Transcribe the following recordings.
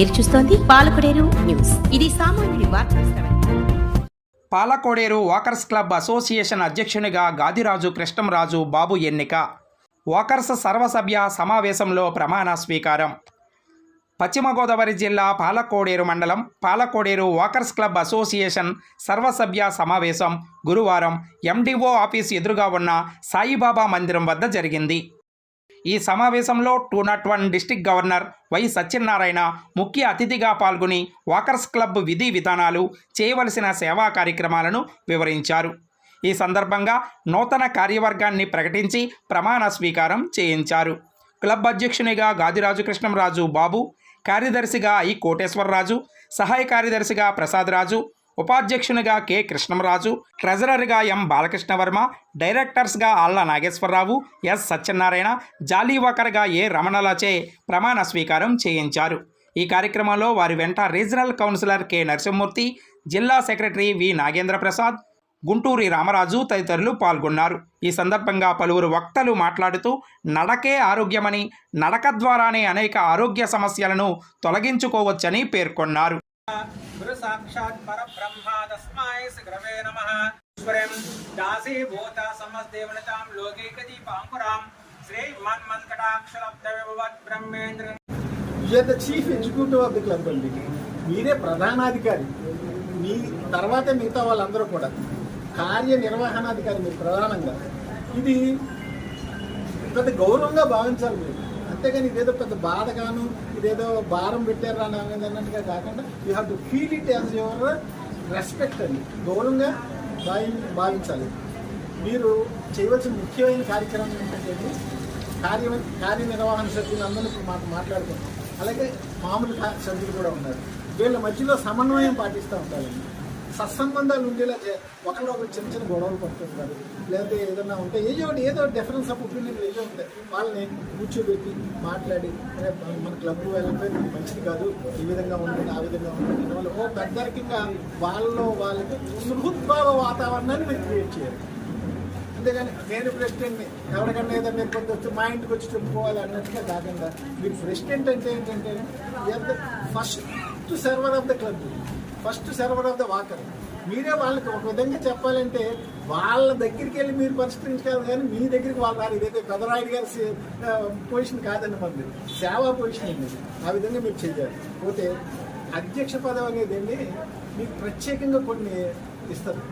మీరు చూస్తోంది పాలకొడేరు న్యూస్. ఇది సామాన్యుడి వార్త పాలకోడేరు వాకర్స్ క్లబ్ అసోసియేషన్ అధ్యక్షునిగా గాదిరాజు కృష్ణంరాజు బాబు ఎన్నిక. వాకర్స్ సర్వసభ్య సమావేశంలో ప్రమాణ స్వీకారం. పశ్చిమ గోదావరి జిల్లా పాలకోడేరు మండలం పాలకోడేరు వాకర్స్ క్లబ్ అసోసియేషన్ సర్వసభ్య సమావేశం గురువారం ఎండిఓ ఆఫీస్ ఎదురుగా ఉన్న సాయిబాబా మందిరం వద్ద జరిగింది. ఈ సమావేశంలో two not one district governor Y Satyanarayana ముఖ్య అతిథిగా పాల్గొని వాకర్స్ క్లబ్ విధి విధానాలు చేయవలసిన సేవా కార్యక్రమాలను వివరించారు. ఈ సందర్భంగా నూతన కార్యవర్గాన్ని ప్రకటించి ప్రమాణ స్వీకారం చేయించారు. క్లబ్ అధ్యక్షునిగా గాదిరాజు కృష్ణంరాజు బాబు కార్యదర్శిగా ఐ కోటేశ్వరరాజు సహాయ కార్యదర్శిగా ప్రసాదరాజు ఉపాధ్యక్షునిగా కె. కృష్ణంరాజు ట్రెజరర్గా ఎం. బాలకృష్ణవర్మ డైరెక్టర్స్గా ఆళ్ళ నాగేశ్వరరావు ఎస్. సత్యనారాయణ జాలీవాకర్గా ఏ. రమణలచే ప్రమాణ స్వీకారం చేయించారు. ఈ కార్యక్రమంలో వారి వెంట రీజనల్ కౌన్సిలర్ కె. నరసింహమూర్తి జిల్లా సెక్రటరీ వి. నాగేంద్ర ప్రసాద్ గుంటూరి రామరాజు తదితరులు పాల్గొన్నారు. ఈ సందర్భంగా పలువురు వక్తలు మాట్లాడుతూ నడకే ఆరోగ్యమని నడక ద్వారానే అనేక ఆరోగ్య సమస్యలను తొలగించుకోవచ్చని పేర్కొన్నారు. సాక్షాత్ పరబ్రహ్మ తస్మై శ్రీగురవే నమః ఈశ్వరం దాసీభూత సమస్తేవనతాం లోకైకదీపాంకురాం శ్రీ మన్మంకటాక్షరబ్ద విభవత్ Brahmendra you are the chief executive of the club అండి మీరే ప్రధానాధికారి. మీ తర్వాతే మిగతా వాళ్ళందరూ కూడా. కార్యనిర్వహణాధికారి మీరు ప్రధానంగా. ఇది పెద్ద గౌరవంగా భావించాలి మీరు. అంతేగాని ఇదేదో పెద్ద బాధగాను ఇదేదో భారం పెట్టారా అనేది అన్నట్టుగా కాకుండా you have to feel it as your respect అండి. గౌరవంగా భావి భావించాలి. మీరు చేయవలసిన ముఖ్యమైన కార్యక్రమం ఏంటంటే కార్య కార్యనిర్వహణ సభ్యులు అందరూ ఇప్పుడు మాకు మాట్లాడుకుంటాం అలాగే మామూలు సభ్యులు కూడా ఉన్నారు. వీళ్ళ మధ్యలో సమన్వయం పాటిస్తూ ఉంటారండి. సత్సంబంధాలు ఉండేలా చే- ఒకళ్ళు ఒకరు చిన్న చిన్న గొడవలు పడుతుంటారు లేకపోతే ఏదైనా ఉంటే ఏదో ఒకటి ఏదో డిఫరెన్స్ ఆఫ్ ఒపీనియన్ ఏదో ఉంటాయి వాళ్ళని కూర్చోబెట్టి మాట్లాడి మన- క్లబ్ వెళ్ళిపోయి మంచిది కాదు. ఈ విధంగా ఉంటుంది ఆ విధంగా ఉంటుంది వాళ్ళు ఓ పెద్దరికంగా వాళ్ళలో వాళ్ళకి సుహృద్భావ వాతావరణాన్ని మీరు క్రియేట్ చేయాలి అంతేగాని నేను ప్రెసిడెంట్ని ఎవరికన్నా ఏదన్నా ఇబ్బంది వచ్చి మా ఇంటికి వచ్చి చెప్పుకోవాలి అన్నట్టుగా కాకుండా మీరు ప్రెసిడెంట్ అంటే ఏంటంటే first server of the club first server of the walker. మీరే వాళ్ళకి ఒక విధంగా చెప్పాలంటే వాళ్ళ దగ్గరికి వెళ్ళి మీరు పరిష్కరించాలి కానీ మీ దగ్గరికి వాళ్ళు రారు ఇదైతే పెదరాయుడు గారి పొజిషన్ కాదండి మనది. సేవా పొజిషన్ అండి ఆ విధంగా మీరు చేయాలి. పోతే అధ్యక్ష పదవి అనేది అండి మీకు ప్రత్యేకంగా కొన్ని ఇస్తారు.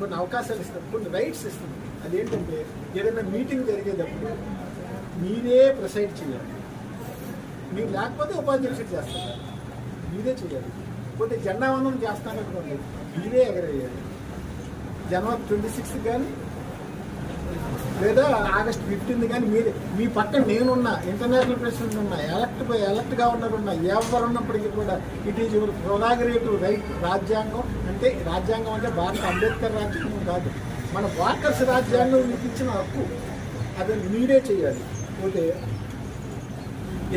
కొన్ని అవకాశాలు ఇస్తారు. కొన్ని రైట్స్ ఇస్తుంది అదేంటంటే ఏదైనా మీటింగ్ జరిగేటప్పుడు మీరే ప్రిసైడ్ చేయాలి. మీరు లేకపోతే ఉపాధ్యక్షుడు చేస్తారు. మీరే చేయాలి. పోతే జెండా వందనం చేస్తాననుకోండి మీరే ఎగరేయాలి. జనవరి ట్వంటీ సిక్స్త్ కానీ లేదా ఆగస్ట్ ఫిఫ్టీన్త్ కానీ మీరే మీ పక్కన నేనున్నా ఇంటర్నేషనల్ ప్రెసిడెంట్ ఉన్నా ఎలక్ట్ ఎలక్ట్గా ఉన్నరున్నా ఎవరు ఉన్నప్పటికీ కూడా it is your prerogative right రాజ్యాంగం. అంటే రాజ్యాంగం అంటే భారత అంబేద్కర్ రాజ్యాంగం కాదు. మన వాకర్స్ రాజ్యాంగం మీకు ఇచ్చిన హక్కు అది మీరే చేయాలి. పోతే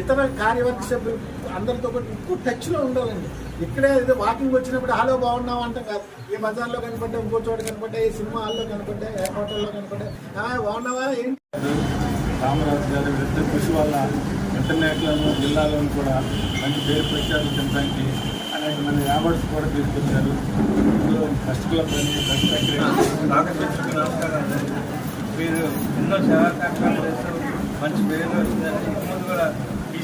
ఇతర కార్యవర్గ సభ్యులు అందరితో పాటు ఎక్కువ టచ్లో ఉండాలండి. ఇక్కడే ఏదో వాకింగ్ వచ్చినప్పుడు హలో బాగున్నాం అంటాం కాదు. ఏ బజార్లో కనపడ్డా ఇంకో చోట కనపడ్డా ఏ సినిమా హాల్లో కనపడ్డా ఏ హోటల్లో కనపడ్డా బాగున్నావా? ఏంటి? రామరాజు గారి పెద్ద కృషి వల్ల ఇంటర్నెట్లోను జిల్లాలోని కూడా మంచి పేరు ప్రఖ్యాతులు చెందడానికి అనేక మంది అవార్డ్స్ కూడా తీసుకొచ్చారు. ఇందులో ఫస్ట్ క్లబ్ అని ఫస్ట్ సెక్రటరీ నమస్కారం మీరు ఎన్నో సేవా కార్యక్రమాలు చేస్తారు మంచి పేరు వచ్చిందని.